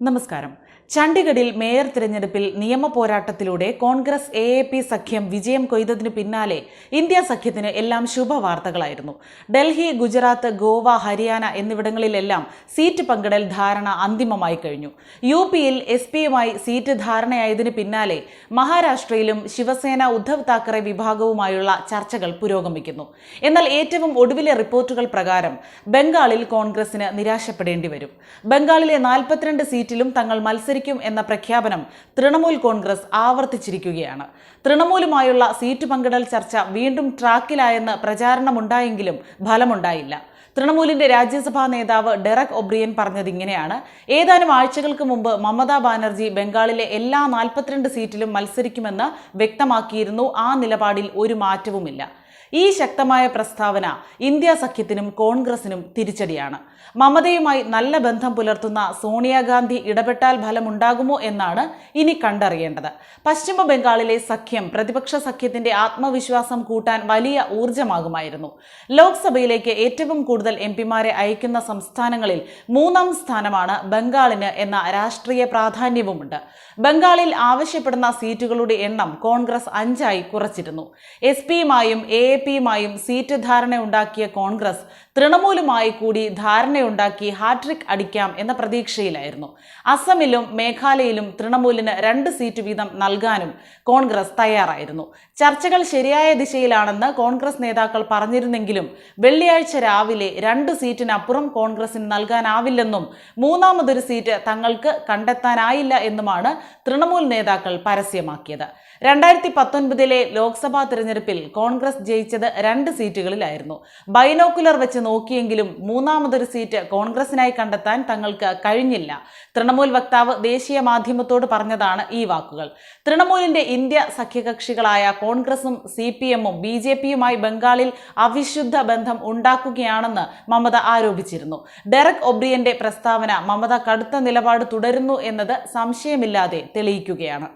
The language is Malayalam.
നമസ്കാരം. ചണ്ഡീഗഡിൽ മേയർ തിരഞ്ഞെടുപ്പിൽ നിയമ പോരാട്ടത്തിലൂടെ കോൺഗ്രസ് എ എ പി സഖ്യം വിജയം കൊയ്തതിനു പിന്നാലെ ഇന്ത്യ സഖ്യത്തിന് എല്ലാം ശുഭവാർത്തകളായിരുന്നു. ഡൽഹി ഗുജറാത്ത് ഗോവ ഹരിയാന എന്നിവിടങ്ങളിലെല്ലാം സീറ്റ് പങ്കിടൽ ധാരണ അന്തിമമായി കഴിഞ്ഞു. യു പിയിൽ എസ് പിയുമായി സീറ്റ് ധാരണയായതിനു പിന്നാലെ മഹാരാഷ്ട്രയിലും ശിവസേന ഉദ്ധവ് താക്കറെ വിഭാഗവുമായുള്ള ചർച്ചകൾ പുരോഗമിക്കുന്നു. എന്നാൽ ഏറ്റവും ഒടുവിലെ റിപ്പോർട്ടുകൾ പ്രകാരം ബംഗാളിൽ കോൺഗ്രസിന് നിരാശപ്പെടേണ്ടി വരും ബംഗാളിലെ നാൽപ്പത്തിരണ്ട് സീറ്റിലും തങ്ങൾ മത്സരിക്കും എന്ന പ്രഖ്യാപനം തൃണമൂൽ കോൺഗ്രസ് ആവർത്തിച്ചിരിക്കുകയാണ്. തൃണമൂലുമായുള്ള സീറ്റ് പങ്കിടൽ ചർച്ച വീണ്ടും ട്രാക്കിലായെന്ന് പ്രചാരണമുണ്ടായെങ്കിലും ഫലമുണ്ടായില്ല. തൃണമൂലിന്റെ രാജ്യസഭാ നേതാവ് ഡെറക് ഒബ്രിയൻ പറഞ്ഞത് ഇങ്ങനെയാണ്. ഏതാനും ആഴ്ചകൾക്ക് മുമ്പ് മമതാ ബാനർജി ബംഗാളിലെ എല്ലാ നാൽപ്പത്തിരണ്ട് സീറ്റിലും മത്സരിക്കുമെന്ന് വ്യക്തമാക്കിയിരുന്നു. ആ നിലപാടിൽ ഒരു മാറ്റവുമില്ല. ഈ ശക്തമായ പ്രസ്താവന ഇന്ത്യ സഖ്യത്തിനും കോൺഗ്രസിനും തിരിച്ചടിയാണ്. മമതയുമായി നല്ല ബന്ധം പുലർത്തുന്ന സോണിയാഗാന്ധി ഇടപെട്ടാൽ ഫലമുണ്ടാകുമോ എന്നാണ് ഇനി കണ്ടറിയേണ്ടത്. പശ്ചിമ ബംഗാളിലെ സഖ്യം പ്രതിപക്ഷ സഖ്യത്തിന്റെ ആത്മവിശ്വാസം കൂട്ടാൻ വലിയ ഊർജമാകുമായിരുന്നു ലോക്സഭയിലേക്ക് ഏറ്റവും കൂടുതൽ എം പിമാരെ അയക്കുന്ന സംസ്ഥാനങ്ങളിൽ മൂന്നാം സ്ഥാനമാണ് ബംഗാളിന് എന്ന രാഷ്ട്രീയ പ്രാധാന്യവുമുണ്ട്. ബംഗാളിൽ ആവശ്യപ്പെടുന്ന സീറ്റുകളുടെ എണ്ണം കോൺഗ്രസ് അഞ്ചായി കുറച്ചിരുന്നു. എസ് പിയുമായും എ എ പിയുമായും സീറ്റ് ധാരണയുണ്ടാക്കിയ കോൺഗ്രസ് തൃണമൂലുമായി കൂടി ധാരണയുണ്ടാക്കി ഹാട്രിക് അടിക്കാം എന്ന പ്രതീക്ഷയിലായിരുന്നു. അസമിലും മേഘാലയയിലും തൃണമൂലിന് രണ്ട് സീറ്റ് വീതം നൽകാനും കോൺഗ്രസ് തയ്യാറായിരുന്നു. ചർച്ചകൾ ശരിയായ ദിശയിലാണെന്ന് കോൺഗ്രസ് നേതാക്കൾ പറഞ്ഞിരുന്നെങ്കിലും വെള്ളിയാഴ്ച രാവിലെ രണ്ട് സീറ്റിനപ്പുറം കോൺഗ്രസിന് നൽകാനാവില്ലെന്നും മൂന്നാമതൊരു സീറ്റ് തങ്ങൾക്ക് കണ്ടെത്താനായില്ല എന്നുമാണ് തൃണമൂൽ നേതാക്കൾ പരസ്യമാക്കിയത്. രണ്ടായിരത്തി പത്തൊൻപതിലെ ലോക്സഭാ തെരഞ്ഞെടുപ്പിൽ കോൺഗ്രസ് ജയിച്ചത് രണ്ട് സീറ്റുകളിലായിരുന്നു. ബൈനോക്കുലർ വെച്ച് നോക്കിയെങ്കിലും മൂന്നാമതൊരു സീറ്റ് കോൺഗ്രസിനായി കണ്ടെത്താൻ തങ്ങൾക്ക് കഴിഞ്ഞില്ല. തൃണമൂൽ വക്താവ് ദേശീയ മാധ്യമത്തോട് പറഞ്ഞതാണ് ഈ വാക്കുകൾ. തൃണമൂലിന്റെ ഇന്ത്യ സഖ്യകക്ഷികളായ കോൺഗ്രസും സി പി എമ്മും ബി ജെ പിയുമായി ബംഗാളിൽ അവിശുദ്ധ ബന്ധം ഉണ്ടാക്കുകയാണെന്ന് മമത ആരോപിച്ചിരുന്നു. ഡെറക് ഒബ്രിയന്റെ പ്രസ്താവന മമത കടുത്ത നിലപാട് തുടരുന്നു എന്നത് സംശയമില്ലാതെ തെളിയിക്കുകയാണ്.